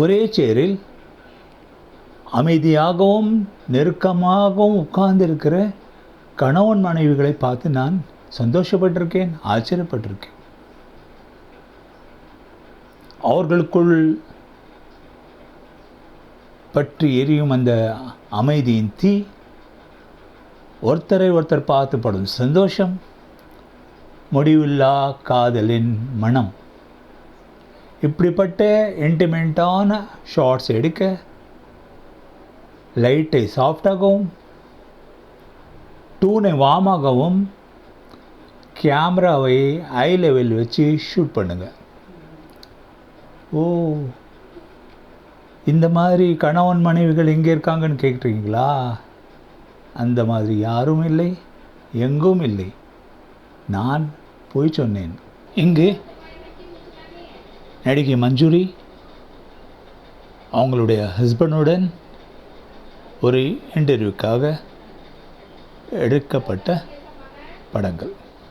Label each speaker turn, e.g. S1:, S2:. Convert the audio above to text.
S1: ஒரே சேரில் அமைதியாகவும் நெருக்கமாகவும் உட்கார்ந்திருக்கிற கணவன் மனைவிகளை பார்த்து நான் சந்தோஷப்பட்டிருக்கேன் ஆச்சரியப்பட்டிருக்கேன். அவர்களுக்குள் பற்றி எரியும் அந்த அமைதியின் தீ ஒருத்தரை ஒருத்தர் பார்த்து படும் சந்தோஷம் முடிவில்லா காதலின் மனம். இப்படிப்பட்ட இன்டிமெண்ட்டான ஷார்ட்ஸ் எடுக்க லைட்டை சாஃப்டாகவும் டூனை வார்மாகவும் கேமராவை ஐ லெவல் வச்சு ஷூட் பண்ணுங்க. ஓ இந்த மாதிரி கணவன் மனைவிகள் எங்கே இருக்காங்கன்னு கேட்குறீங்களா அந்த மாதிரி யாரும் இல்லை எங்கும் இல்லை. நான் போய் சொன்னேன். இங்கு நடிகை மஞ்சுரி அவங்களுடைய ஹஸ்பண்டுடன் ஒரு இன்டர்வியூக்காக எடுக்கப்பட்ட படங்கள்.